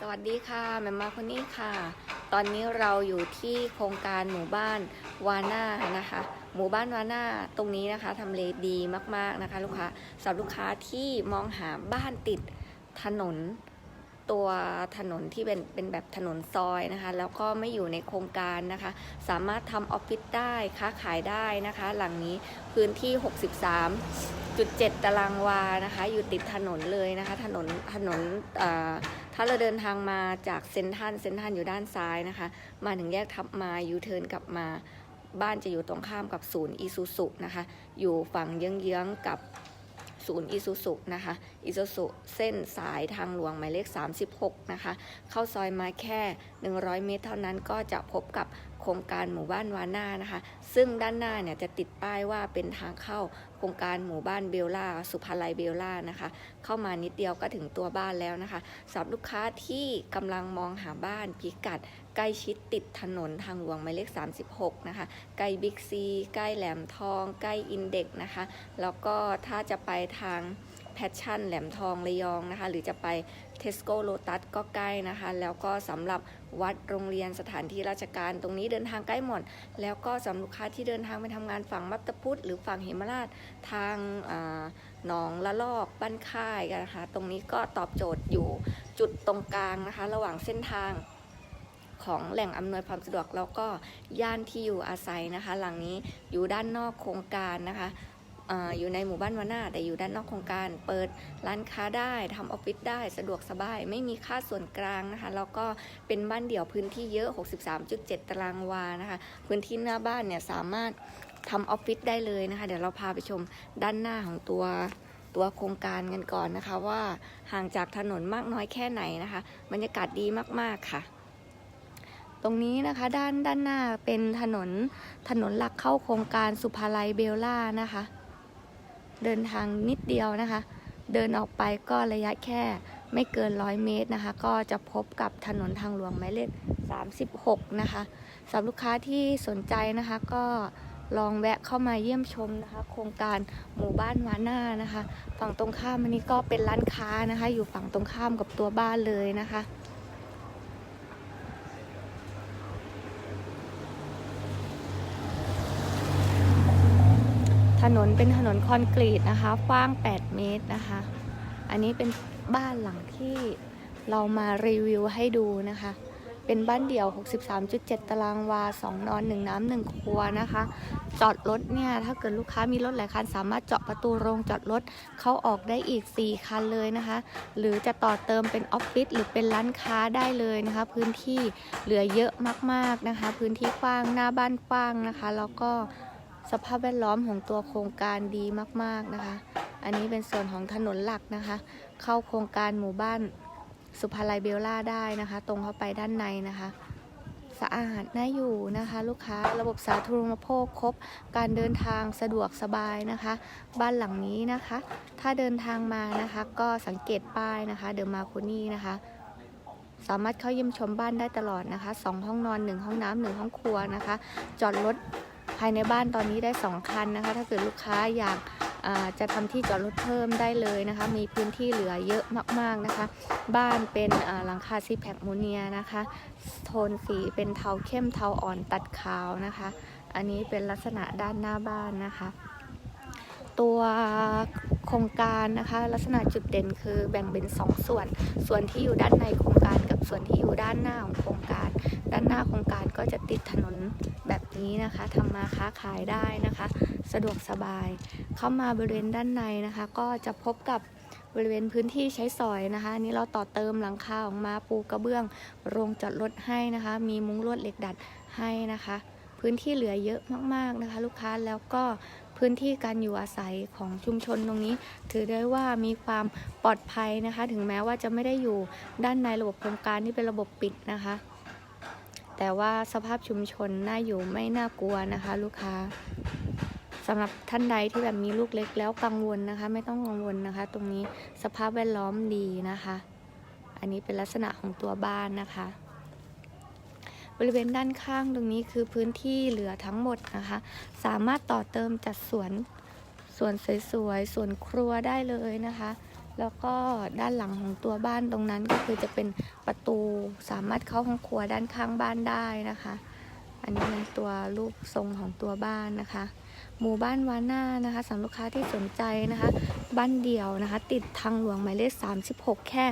สวัสดีค่ะแมมมาคนนี้ค่ะ ตอนนี้เราอยู่ที่โครงการหมู่บ้านวาน่านะคะ หมู่บ้านวาน่าตรงนี้นะคะทำเลดีมากๆนะคะ ลูกค้าสำหรับลูกค้าที่มองหาบ้านติดถนน ตัวถนนที่เป็นเป็นแบบถนนซอยนะคะ แล้วก็ไม่อยู่ในโครงการนะคะ สามารถทำออฟฟิศได้ค้าขายได้นะคะ หลังนี้พื้นที่ 63.7 ตารางวานะคะ อยู่ติดถนนเลยนะคะ ถนนถนนอ่อ ถ้าเราเดินทางมาจากเซนทันเซนทันอยู่ด้านซ้ายนะคะ มาถึงแยกทับมายูเทิร์นกลับมา บ้านจะอยู่ตรงข้ามกับศูนย์อีซูซุนะคะ อยู่ฝั่งเยื้องๆกับ ศูนย์อีซูซุนะคะอีซูซุเส้นสายทางหลวงหมายเลข 36 นะคะ เข้าซอยมาแค่ 100 เมตรเท่านั้นก็จะพบกับโครงการหมู่บ้านวาน่านะคะ ซึ่งด้านหน้าเนี่ยจะติดป้ายว่าเป็นทางเข้าโครงการหมู่บ้านเบลล่า สุภาลัยเบลล่านะคะ เข้ามานิดเดียวก็ถึงตัวบ้านแล้วนะคะสำหรับลูกค้าที่กำลังมองหาบ้านพิกัด ใกล้ชิดติดถนนทางหลวงหมายเลข 36 นะคะ ใกล้บิ๊กซี ใกล้แหลมทอง ใกล้อินเด็กนะคะ แล้วก็ถ้าจะไปทางแพชชั่นแหลมทองระยองนะคะ หรือจะไปเทสโก้โลตัสก็ใกล้นะคะ แล้วก็สำหรับวัดโรงเรียนสถานที่ราชการตรงนี้เดินทางใกล้หมด แล้วก็สำหรับลูกค้าที่เดินทางไปทำงานฝั่งมัตตพุทธหรือฝั่งเหมราชทางหนองละลอกบ้านค่ายกันนะคะ ตรงนี้ก็ตอบโจทย์อยู่จุดตรงกลางนะคะ ระหว่างเส้นทาง ของแหล่งอำนวยความสะดวกแล้วก็ย่านที่อยู่อาศัยนะคะ หลังนี้อยู่ด้านนอกโครงการนะคะอยู่ในหมู่บ้านวานาแต่อยู่ด้านนอกโครงการ เปิดร้านค้าได้ทำออฟฟิศได้สะดวกสบาย ไม่มีค่าส่วนกลางนะคะแล้วก็เป็นบ้านเดี่ยวพื้นที่เยอะ 63.7 ตารางวานะคะ พื้นที่หน้าบ้านเนี่ยสามารถทำออฟฟิศได้เลยนะคะ เดี๋ยวเราพาไปชมด้านหน้าของตัวตัวโครงการกันก่อนนะคะ ว่าห่างจากถนนมากน้อยแค่ไหนนะคะ บรรยากาศดีมากๆค่ะ ตรงนี้นะคะด้านด้านหน้าเป็นถนนถนนหลักเข้าโครงการสุภาลัยเบลล่านะคะ เดินทางนิดเดียวนะคะ เดินออกไปก็ระยะแค่ไม่เกินร้อยเมตรนะคะ ก็จะพบกับถนนทางหลวงหมายเลข 36 นะคะสำหรับลูกค้าที่สนใจนะคะก็ลองแวะเข้ามาเยี่ยมชมนะคะ โครงการหมู่บ้านวาน่านะคะ ฝั่งตรงข้ามอันนี้ก็เป็นร้านค้านะคะ อยู่ฝั่งตรงข้ามกับตัวบ้านเลยนะคะ นนเป็นถนนคอนกรีตนะคะกว้าง 8 เมตรนะคะ อันนี้เป็นบ้านหลังที่เรามารีวิวให้ดูนะคะ เป็นบ้านเดี่ยว 63.7 ตารางวา 2 นอน 1 น้ำ 1 ครัวนะคะ จอดรถเนี่ย ถ้าเกิดลูกค้ามีรถหลายคัน สามารถเจาะประตูโรงจอดรถเข้าออกได้อีก 4 คันเลยนะคะ หรือจะต่อเติมเป็นออฟฟิศหรือเป็นร้านค้าได้เลยนะคะ พื้นที่เหลือเยอะมากๆนะคะ พื้นที่กว้างหน้าบ้านกว้างนะคะ แล้วก็ สภาพแวดล้อมของตัวโครงการดีมากๆนะคะ อันนี้เป็นส่วนของถนนหลักนะคะ เข้าโครงการหมู่บ้านสุภาลัยเบลล่าได้นะคะ ตรงเข้าไปด้านในนะคะ สะอาดน่าอยู่นะคะ ลูกค้าระบบสาธารณูปโภคครบ การเดินทางสะดวกสบายนะคะ บ้านหลังนี้นะคะ ถ้าเดินทางมานะคะก็สังเกตป้ายนะคะเดอะมาโคนี่นะคะ สามารถเข้าเยี่ยมชมบ้านได้ตลอดนะคะสองห้องนอนหนึ่งห้องน้ำหนึ่งห้องครัวนะคะ จอดรถ ภายในบ้านตอนนี้ได้ 2 คันนะคะ ถ้าเกิดลูกค้าอยากจะทำที่จอดรถเพิ่มได้เลยนะคะ มีพื้นที่เหลือเยอะมากๆนะคะ บ้านเป็นหลังคาซีแพคมูเนียนะคะ โทนสีเป็นเทาเข้มเทาอ่อนตัดขาวนะคะ อันนี้เป็นลักษณะด้านหน้าบ้านนะคะ ตัวโครงการนะคะ ลักษณะจุดเด่นคือแบ่งเป็น 2ส่วน ส่วนที่อยู่ด้านในโครงการกับ ส่วนที่อยู่ด้านหน้าของโครงการ ด้านหน้าโครงการก็จะติดถนนแบบนี้นะคะทำมาค้าขายได้นะคะ สะดวกสบาย เข้ามาบริเวณด้านในนะคะ ก็จะพบกับบริเวณพื้นที่ใช้สอยนะคะนนี้เราต่อเติมหลังคาออกมาปูกระเบื้อง โรงจอดรถให้นะคะ มีมุ้งลวดเหล็กดัดให้นะคะ พื้นที่เหลือเยอะมากๆนะคะ ลูกค้าแล้วก็ พื้นที่การอยู่อาศัยของชุมชนตรงนี้ ถือได้ว่ามีความปลอดภัยนะคะ ถึงแม้ว่าจะไม่ได้อยู่ด้านในระบบโครงการที่เป็นระบบปิดนะคะ แต่ว่าสภาพชุมชนน่าอยู่ไม่น่ากลัวนะคะ ลูกค้าสำหรับท่านใดที่แบบมีลูกเล็กแล้วกังวลนะคะ ไม่ต้องกังวลนะคะ ตรงนี้สภาพแวดล้อมดีนะคะ อันนี้เป็นลักษณะของตัวบ้านนะคะ บริเวณด้านข้างตรงนี้คือพื้นที่เหลือทั้งหมดนะคะ สามารถต่อเติมจัดสวนสวนสวยๆสวนครัวได้เลยนะคะ แล้วก็ด้านหลังของตัวบ้านตรงนั้นก็คือจะเป็นประตูสามารถเข้าห้องครัวด้านข้างบ้านได้นะคะ อันนี้เป็นตัวรูปทรงของตัวบ้านนะคะ หมู่บ้านวาน่านะคะสำหรับลูกค้าที่สนใจนะคะ บ้านเดี่ยวนะคะ ติดทางหลวงหมายเลข 36 แค่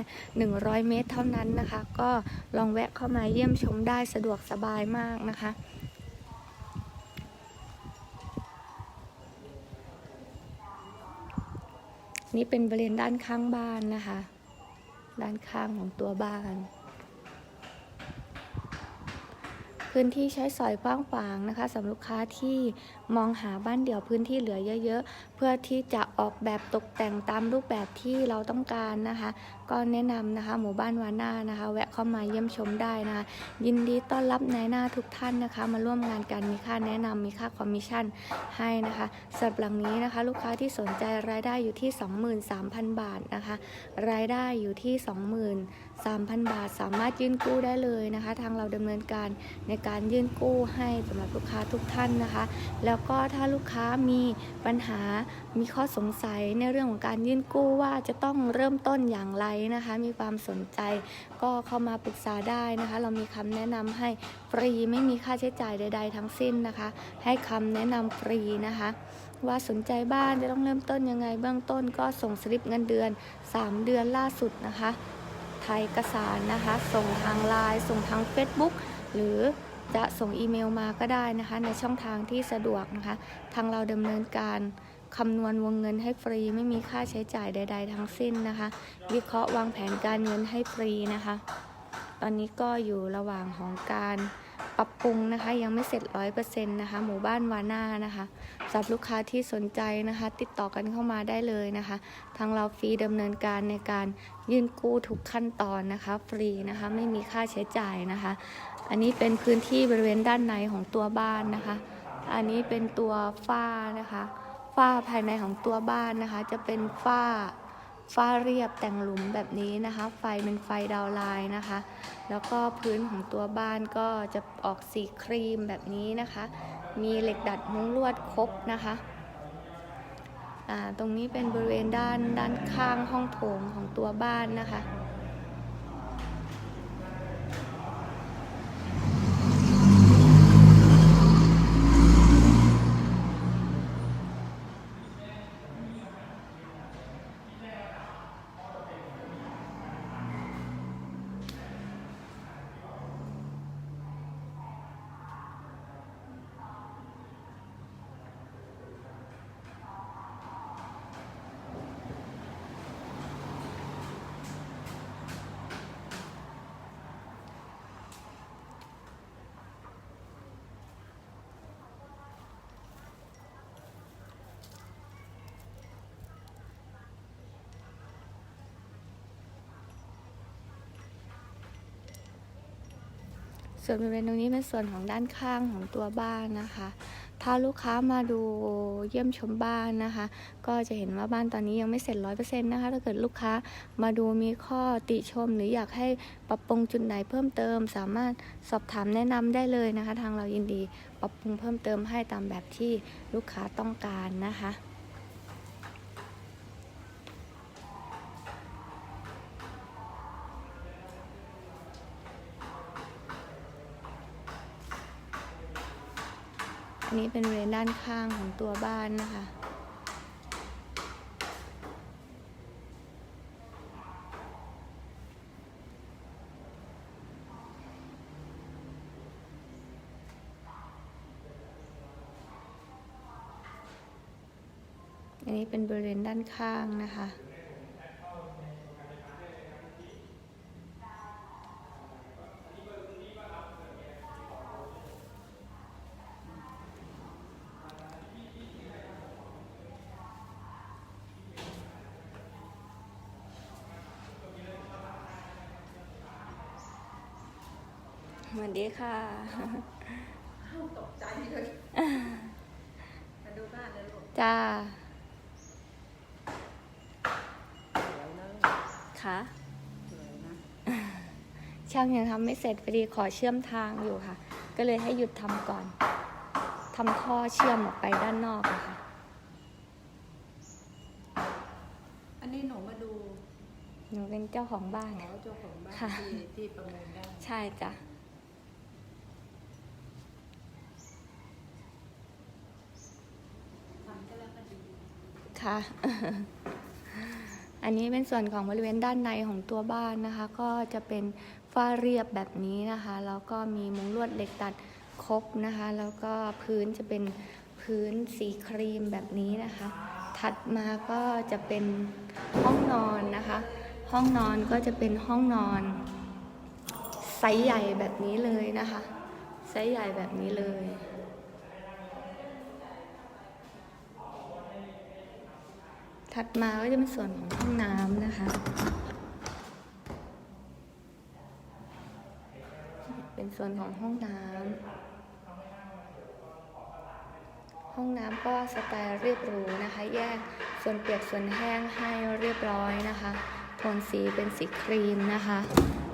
100 เมตรเท่านั้นนะคะ ก็ลองแวะเข้ามาเยี่ยมชมได้สะดวกสบายมากนะคะนี่เป็นบริเวณด้านข้างบ้านนะคะ ด้านข้างของตัวบ้าน พื้นที่ใช้สอยกว้างขวางนะคะสำหรับลูกค้าที่มองหาบ้านเดี่ยวพื้นที่เหลือเยอะ ๆ เพื่อที่จะออกแบบตกแต่งตามรูปแบบที่เราต้องการนะคะ ก็แนะนำนะคะ หมู่บ้านวาน่านะคะ แวะเข้ามาเยี่ยมชมได้นะคะ ยินดีต้อนรับนายหน้าทุกท่านนะคะ มาร่วมงานกันมีค่าแนะนำมีค่าคอมมิชชั่นให้นะคะสำหรับหลังนี้นะคะ ลูกค้าที่สนใจรายได้อยู่ที่ 23,000 บาทนะคะ รายได้อยู่ที่ 3,000 บาทสามารถยื่นกู้ได้เลยนะคะ ทางเราดำเนินการในการยื่นกู้ให้สำหรับลูกค้าทุกท่านนะคะ แล้วก็ถ้าลูกค้ามีปัญหามีข้อสงสัยในเรื่องของการยื่นกู้ว่าจะต้องเริ่มต้นอย่างไรนะคะ มีความสนใจก็เข้ามาปรึกษาได้นะคะ เรามีคำแนะนำให้ฟรีไม่มีค่าใช้จ่ายใด ๆ ทั้งสิ้นนะคะ ให้คำแนะนำฟรีนะคะว่าสนใจบ้านจะต้องเริ่มต้นยังไงเบื้องต้นก็ส่งสลิปเงินเดือน 3 เดือนล่าสุดนะคะ ถ่ายเอกสารนะคะ ส่งทางไลน์ส่งทาง Facebook หรือจะส่งอีเมลมาก็ได้นะคะ ในช่องทางที่สะดวกนะคะ ทางเราดำเนินการคำนวณวงเงินให้ฟรีไม่มีค่าใช้จ่ายใด ๆ ทั้งสิ้นนะคะ วิเคราะห์วางแผนการเงินให้ฟรีนะคะ ตอนนี้ก็อยู่ระหว่างของการ ปรับปรุงนะคะ ยังไม่เสร็จร้อยเปอร์เซ็นต์นะคะ หมู่บ้านวาน่านะคะสำหรับลูกค้าที่สนใจนะคะ ติดต่อกันเข้ามาได้เลยนะคะ ทางเราฟรีดำเนินการในการยื่นกู้ทุกขั้นตอนนะคะ ฟรีนะคะไม่มีค่าใช้จ่ายนะคะ อันนี้เป็นพื้นที่บริเวณด้านในของตัวบ้านนะคะ อันนี้เป็นตัวฝ้านะคะฝ้าภายในของตัวบ้านนะคะ จะเป็นฝ้า ฝ้าเรียบแต่งหลุมแบบนี้นะคะ ไฟเป็นไฟดาวไลน์นะคะ แล้วก็พื้นของตัวบ้านก็จะออกสีครีมแบบนี้นะคะ มีเหล็กดัดมุ้งลวดครบนะคะอ่าตรงนี้เป็นบริเวณด้านด้านข้างห้องโถงของตัวบ้านนะคะ ส่วนบริเวณตรงนี้เป็นส่วนของด้านข้างของตัวบ้านนะคะ ถ้าลูกค้ามาดูเยี่ยมชมบ้านนะคะ ก็จะเห็นว่าบ้านตอนนี้ยังไม่เสร็จร้อยเปอร์เซ็นต์นะคะ ถ้าเกิดลูกค้ามาดูมีข้อติชม หรืออยากให้ปรับปรุงจุดไหนเพิ่มเติม สามารถสอบถามแนะนำได้เลยนะคะ ทางเรายินดีปรับปรุงเพิ่มเติมให้ตามแบบที่ลูกค้าต้องการนะคะ นี้เป็นบริเวณด้านข้างของตัวบ้านนะคะ อันนี้เป็นบริเวณด้านข้างนะคะ สวัสดีค่ะตกใจเลย มาดูบ้านเลยลูก จ้าสวยนะลูกค่ะสวยนะช่างยังทำไม่เสร็จพอดีขอเชื่อมทางอยู่ค่ะ ก็เลยให้หยุดทำก่อนทำท่อเชื่อมออกไปด้านนอกอะค่ะ อันนี้หนูมาดูเจ้าของบ้านอ๋อเจ้าของบ้านค่ะที่ที่ประมูลได้ ใช่จ้ะ ทำก็แล้วก็ดี คะ อันนี้เป็นส่วนของบริเวณด้านในของตัวบ้านนะคะ ก็จะเป็นฝ้าเรียบแบบนี้นะคะ แล้วก็มีมุงลวดเหล็กตัดครบนะคะ แล้วก็พื้นจะเป็นพื้นสีครีมแบบนี้นะคะ ถัดมาก็จะเป็นห้องนอนนะคะ ห้องนอนก็จะเป็นห้องนอนไซส์ใหญ่แบบนี้เลยนะคะ ไซส์ใหญ่แบบนี้เลย ถัดมาก็จะเป็นส่วนของห้องน้ำนะคะ เป็นส่วนของห้องน้ำห้องน้ำก็สไตล์เรียบหรูนะคะ แยกส่วนเปียกส่วนแห้งให้เรียบร้อยนะคะโทนสีเป็นสีครีมนะคะ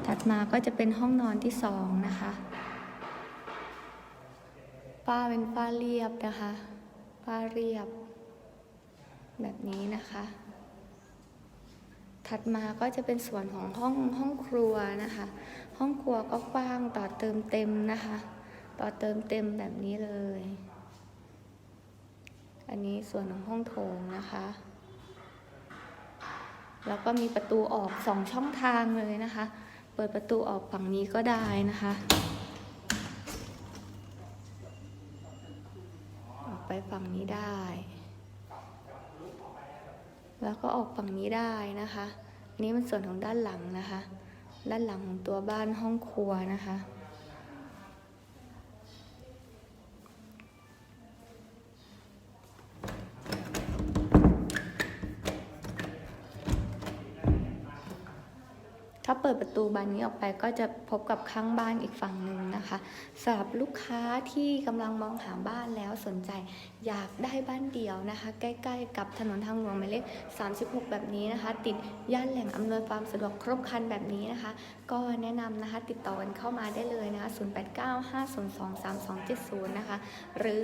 ถัดมาก็จะเป็นห้องนอนที่สองนะคะฝ้าเป็นฝ้าเรียบนะคะฝ้าเรียบ แบบนี้นะคะ ถัดมาก็จะเป็นส่วนของห้องห้องครัวนะคะ ห้องครัวก็กว้างต่อเติมเต็มนะคะ ต่อเติมเต็มแบบนี้เลย อันนี้ส่วนของห้องโถงนะคะ แล้วก็มีประตูออกสองช่องทางเลยนะคะ เปิดประตูออกฝั่งนี้ก็ได้นะคะออกไปฝั่งนี้ได้ แล้วก็ออกฝั่งนี้ได้นะคะ อันนี้มันส่วนของด้านหลังนะคะ ด้านหลังของตัวบ้านห้องครัวนะคะ เปิดประตูบานนี้ออกไปก็จะพบกับข้างบ้านอีกฝั่งหนึ่งนะคะสำหรับลูกค้าที่กำลังมองหาบ้านแล้วสนใจ อยากได้บ้านเดี่ยวนะคะ ใกล้ ๆ กับถนนทางหลวงหมายเลข 36 แบบนี้นะคะ ติดย่านแหล่งอำนวยความสะดวกครบครันแบบนี้นะคะ ก็แนะนำนะคะติดต่อกันเข้ามาได้เลยนะคะ 0895023270 นะคะ หรือ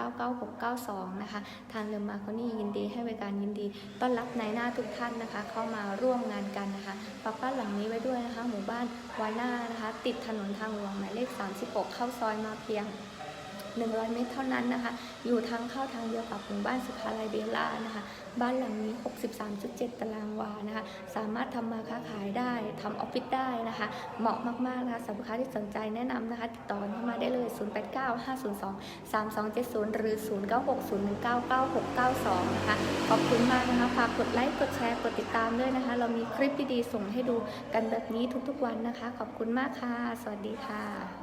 0960199692 นะคะ ทางเรือมาคนี่ยินดีให้บริการยินดี ต้อนรับนายหน้าทุกท่านนะคะ เข้ามาร่วมงานกันนะคะฝากบ้านหลังนี้ไว้ด้วยนะคะ หมู่บ้านวาน่านะคะ ติดถนนทางหลวงหมายเลข 36 เข้าซอยมาเพียง 100 เมตรเท่านั้นนะคะ อยู่ทางเข้าทางเดียวกับหมู่บ้านสุภาลัยเบลล่านะคะ บ้านหลังนี้ 63.7 ตารางวานะคะ สามารถทำมาค้าขายได้ทำออฟฟิศได้นะคะ เหมาะมากๆนะคะสำหรับลูกค้าที่สนใจแนะนำนะคะ ติดต่อเข้ามาได้เลย 0895023270 หรือ 0960199692 นะคะ ขอบคุณมากนะคะ ฝากกดไลค์กดแชร์กดติดตามด้วยนะคะ เรามีคลิปดีๆส่งให้ดูกันแบบนี้ทุกๆวันนะคะ ขอบคุณมากค่ะ สวัสดีค่ะ